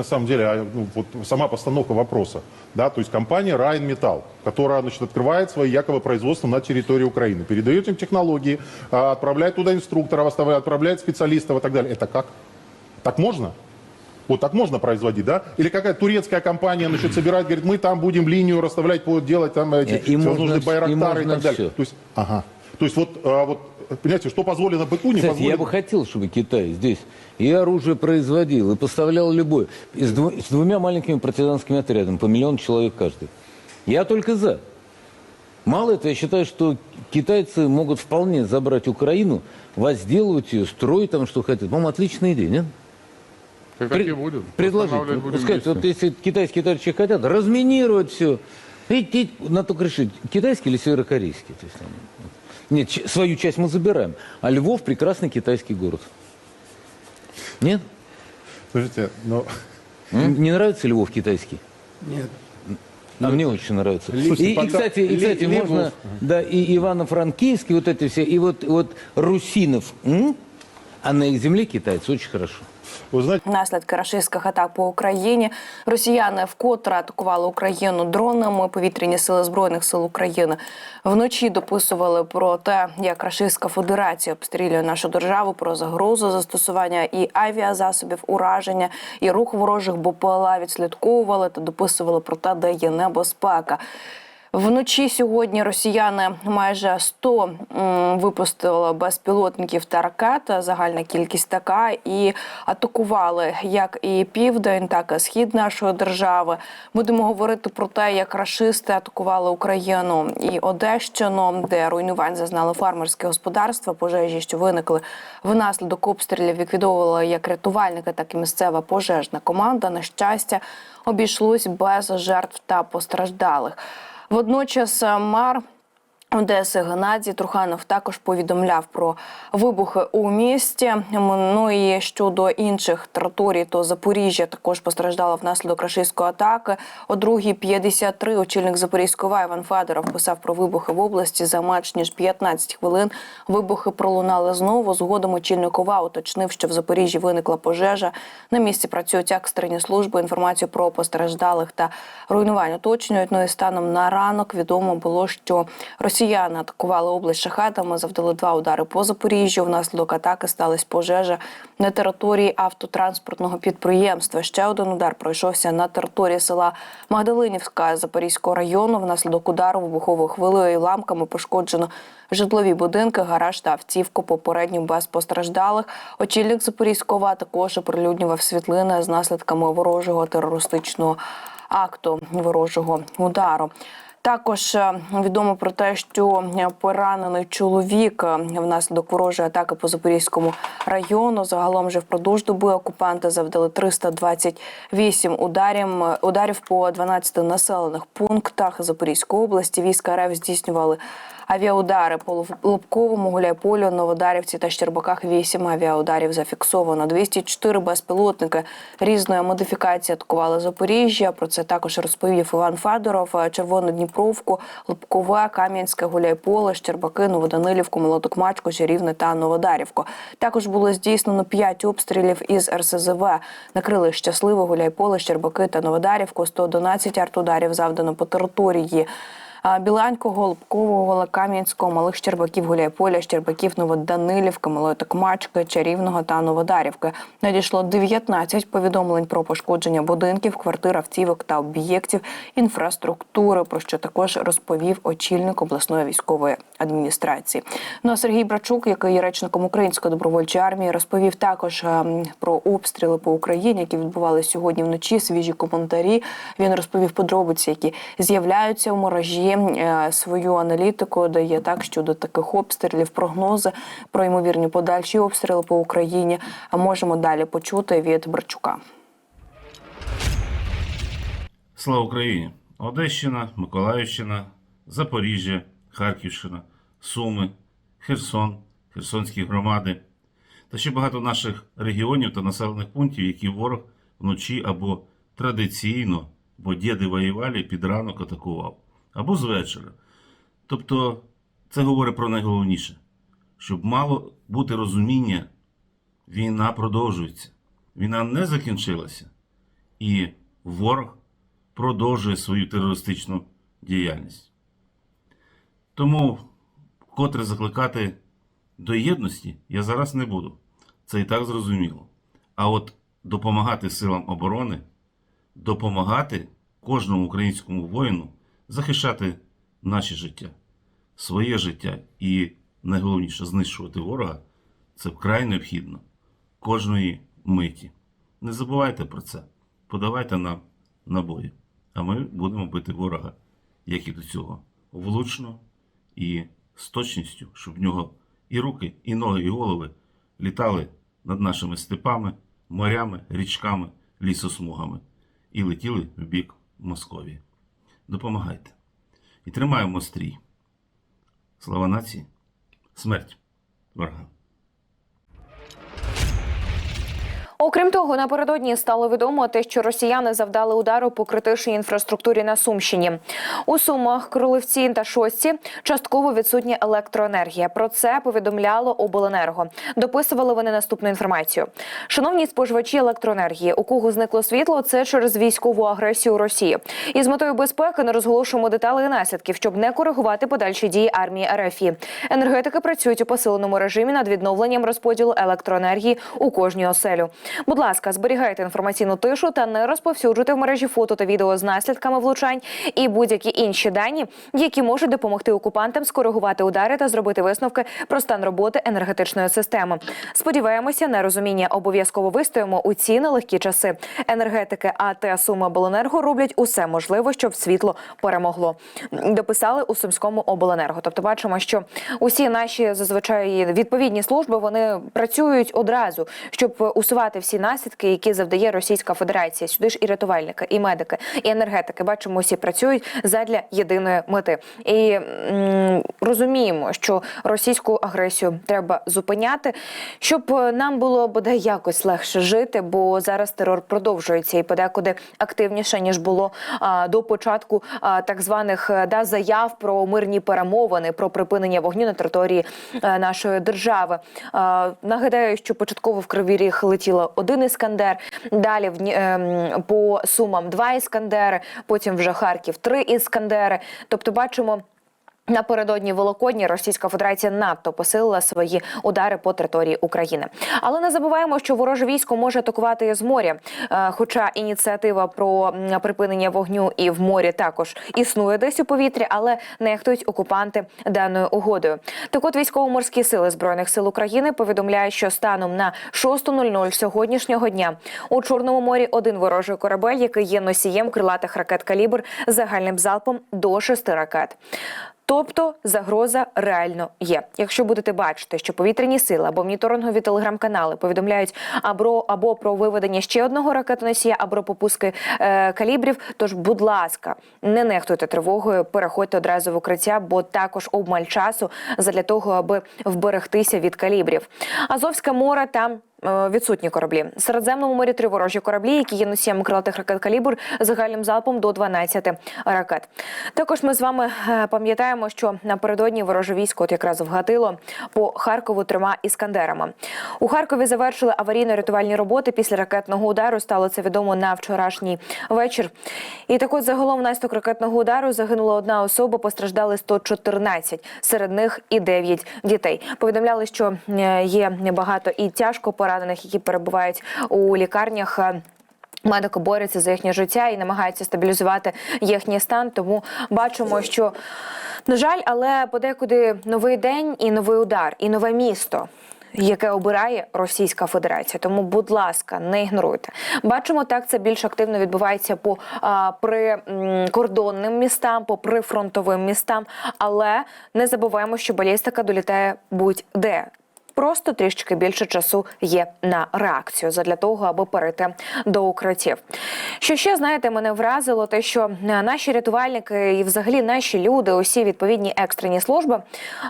На самом деле, а, ну, вот сама постановка вопроса, да, то есть компания Райнметалл, которая, значит, открывает свои якобы производства на территории Украины, передает им технологии, а, отправляет туда инструкторов, отправляет специалистов и так далее. Это как? Так можно? Вот так можно производить, да? Или какая-то турецкая компания, значит, собирает, говорит, мы там будем линию расставлять, делать там эти И можно всевозможные вс- и байрактары и, можно так далее. всё. То есть, ага. То есть вот, а, вот, понимаете, что позволено быку, не Кстати, позволено... я бы хотел, чтобы Китай здесь и оружие производил, и поставлял любое. И с, дву- с двумя маленькими партизанскими отрядами, по миллиону человек каждый. Я только за. Мало этого, я считаю, что китайцы могут вполне забрать Украину, возделывать ее, строить там, что хотят. По-моему, отличная идея, нет? Так, Пред- так и будем. Предложить. Будем сказать, вместе. вот если китайские товарищи хотят, разминировать все. Видите, надо только решить, китайский или северокорейский. То есть, там, вот. Нет, свою часть мы забираем. А Львов прекрасный китайский город. Нет? Слушайте, ну... М? Не нравится Львов китайский? Нет. А мне очень нравится. Слушайте, и, и, пока- кстати, и, кстати Ле- можно, Львов. да, и Ивано-Франкивский, вот эти все, и вот, вот русинов, м? а на их земле китайцы очень хорошо. Ви знаєте, Наслідки рашистських атак по Україні росіяни вкотре атакували Україну дронами. Повітряні сили збройних сил України вночі дописували про те, як Рашистська Федерація обстрілює нашу державу про загрозу застосування і авіазасобів ураження, і рух ворожих БПЛА відслідковували та дописували про те, де є небезпека. Вночі сьогодні росіяни майже 100 випустили безпілотників та ракет. Загальна кількість така, і атакували як і південь, так і схід нашої держави. Будемо говорити про те, як рашисти атакували Україну і Одещину, де руйнувань зазнали фермерське господарства, пожежі, що виникли внаслідок обстрілів, ліквідовували як рятувальники, так і місцева пожежна команда. На щастя, обійшлось без жертв та постраждалих. Водночас мар. мер Одеси Геннадій Труханов також повідомляв про вибухи у місті. Ну і щодо інших територій, то Запоріжжя також постраждало внаслідок рашистської атаки. О 2.53 очільник Запорізького Іван Федоров писав про вибухи в області за менш ніж 15 хвилин. Вибухи пролунали знову. Згодом очільник ОВА уточнив, що в Запоріжжі виникла пожежа. На місці працюють екстрені служби. Інформацію про постраждалих та руйнувань уточнюють. Ну і станом на ранок відомо було, що росіяни атакували область шахетами, завдали два удари по Запоріжжю. Внаслідок атаки сталася пожежа на території автотранспортного підприємства. Ще один удар пройшовся на території села Магдалинівська Запорізького району. Внаслідок удару вибуховою хвилею і ламками пошкоджено житлові будинки, гараж та автівку. Попередньо без постраждалих. Очільник Запорізького також оприлюднював світлини з наслідками ворожого терористичного акту ворожого удару. Також е, відомо про те, що е, поранений чоловік е, внаслідок ворожої атаки по Запорізькому району. Загалом же впродовж доби окупанти завдали 328 ударів, ударів по 12 населених пунктах Запорізької області. Війська РФ здійснювали авіаудари по Лобковому, Гуляйполю, Новодарівці та Щербаках. 8 авіаударів зафіксовано. 204 безпілотники різної модифікації атакували Запоріжжя. Про це також розповів Іван Федоров. Червону Дніпровку, Лобкове, Кам'янське, Гуляйполе, Щербаки, Новоданилівку, Молотокмачку, Жирівне та Новодарівку. Також було здійснено 5 обстрілів із РСЗВ. Накрили щасливе Гуляйполе, Щербаки та Новодарівку. 111 артударів завдано по території. Біланького, Лобкового, Кам'янського, Малих Щербаків, Гуляйполя, Щербаків, Новоданилівки, Малої Токмачки, Чарівного та Новодарівки. Надійшло 19 повідомлень про пошкодження будинків, квартир, автівок та об'єктів інфраструктури, про що також розповів очільник обласної військової адміністрації. Ну а Сергій Брачук, який є речником Української добровольчої армії, розповів також ем, про обстріли по Україні, які відбувалися сьогодні вночі. Свіжі коментарі. Він розповів подробиці, які з'являються в мережі. Е, Свою аналітику дає так щодо таких обстрілів, прогнози про ймовірні подальші обстріли по Україні. А можемо далі почути від Брачука. Слава Україні! Одещина, Миколаївщина, Запоріжжя, Харківщина, Суми, Херсон, Херсонські громади та ще багато наших регіонів та населених пунктів, які ворог вночі або традиційно, бо діди воювали, під ранок атакував, або з вечора. Тобто це говорить про найголовніше, щоб мало бути розуміння, війна продовжується, війна не закінчилася. і ворог продовжує свою терористичну діяльність. Тому вкотре закликати до єдності я зараз не буду. Це і так зрозуміло. А от допомагати силам оборони, допомагати кожному українському воїну захищати наше життя, своє життя і найголовніше знищувати ворога це вкрай необхідно кожної миті. Не забувайте про це. Подавайте нам набої, а ми будемо бити ворога, як і до цього, влучно і з точністю, щоб в нього і руки, і ноги, і голови літали над нашими степами, морями, річками, лісосмугами і летіли в бік Московії. Допомагайте. І тримаємо стрій. Слава нації, смерть ворогам. Окрім того, напередодні стало відомо те, що росіяни завдали удару по критичній інфраструктурі на Сумщині. У Сумах, Кролевці та Шостці частково відсутня електроенергія. Про це повідомляло обленерго. Дописували вони наступну інформацію. Шановні споживачі електроенергії, у кого зникло світло, це через військову агресію Росії. І з метою безпеки не розголошуємо деталі наслідків, щоб не коригувати подальші дії армії РФ. Енергетики працюють у посиленому режимі над відновленням розподілу електроенергії у кожній оселю. Будь ласка, зберігайте інформаційну тишу та не розповсюджуйте в мережі фото та відео з наслідками влучань і будь-які інші дані, які можуть допомогти окупантам скоригувати удари та зробити висновки про стан роботи енергетичної системи. Сподіваємося, на розуміння обов'язково вистоїмо у ці нелегкі часи. Енергетики АТ Суми Обленерго роблять усе можливе, щоб світло перемогло. Дописали у Сумському обленерго. Тобто, бачимо, що усі наші зазвичай відповідні служби вони працюють одразу, щоб усувати всі наслідки, які завдає Російська Федерація. Сюди ж і рятувальники, і медики, і енергетики. Бачимо, всі працюють задля єдиної мети. І м, розуміємо, що російську агресію треба зупиняти, щоб нам було бодай якось легше жити, бо зараз терор продовжується і подекуди активніше ніж було а, до початку а, так званих е, да заяв про мирні перемовини, про припинення вогню на території е, нашої держави. А, нагадаю, що початково в Кривий Ріг летіло один іскандер. Далі ем, по сумам два іскандери. Потім вже Харків три іскандери. Тобто, бачимо. Напередодні Великодні Російська Федерація надто посилила свої удари по території України. Але не забуваємо, що вороже військо може атакувати з моря. Е, Хоча ініціатива про припинення вогню і в морі також існує десь у повітрі, але нехтують окупанти даною угодою. Так от військово-морські сили збройних сил України повідомляють, що станом на 6.00 сьогоднішнього дня у Чорному морі один ворожий корабель, який є носієм крилатих ракет калібр загальним залпом до шести ракет. Тобто загроза реально є. Якщо будете бачити, що повітряні сили або моніторингові телеграм-канали повідомляють або, або про виведення ще одного ракетоносія, або про пуски е, калібрів, тож, будь ласка, не нехтуйте тривогою, переходьте одразу в укриття, бо також обмаль часу задля того, аби вберегтися від калібрів. Азовське море там. Е, Відсутні кораблі В Середземному морі три ворожі кораблі, які є носіями крилатих ракет калібр загальним залпом до 12 ракет. Також ми з вами е, пам'ятаємо, що напередодні вороже військо от якраз вгатило по Харкову трьома іскандерами. У Харкові завершили аварійно-рятувальні роботи після ракетного удару. Стало це відомо на вчорашній вечір. І так от загалом внаслідок ракетного удару загинула одна особа, постраждали 114, серед них і 9 дітей. Повідомляли, що е, є багато і тяжко поранених, які перебувають у лікарнях. Е, Медики борються за їхнє життя і намагаються стабілізувати їхній стан. Тому бачимо, що на жаль, але подекуди новий день і новий удар, і нове місто. Яке обирає Російська Федерація, тому, будь ласка, не ігноруйте. Бачимо, так це більш активно відбувається по а, прикордонним містам, по прифронтовим містам. Але не забуваємо, що балістика долітає будь-де. Просто трішки більше часу є на реакцію задля того, аби перейти до укриттів. Що ще знаєте, мене вразило те, що е, наші рятувальники і взагалі наші люди, усі відповідні екстрені служби,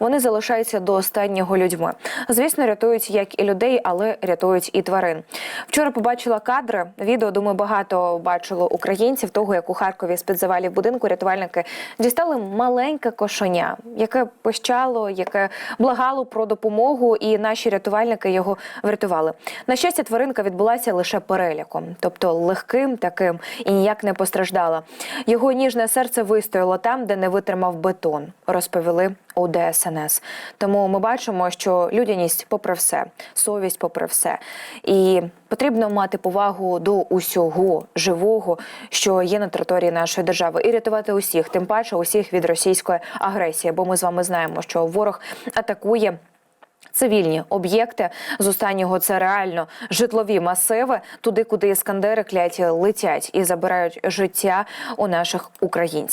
вони залишаються до останнього людьми. Звісно, рятують як і людей, але рятують і тварин. Вчора побачила кадри. Відео думаю, багато бачило українців. Того як у Харкові з під завалів будинку рятувальники дістали маленьке кошеня, яке пищало, яке благало про допомогу, і наші рятувальники його врятували. На щастя, тваринка відбулася лише переляком, тобто легким, таким і ніяк не постраждала. Його ніжне серце вистояло там, де не витримав бетон, розповіли у ДСНС. Тому ми бачимо, що людяність, попри все, совість, попри все, і потрібно мати повагу до усього живого, що є на території нашої держави, і рятувати усіх, тим паче усіх від російської агресії. Бо ми з вами знаємо, що ворог атакує. Цивільні об'єкти з останнього це реально житлові масиви, туди, куди іскандери кляті летять і забирають життя у наших українців.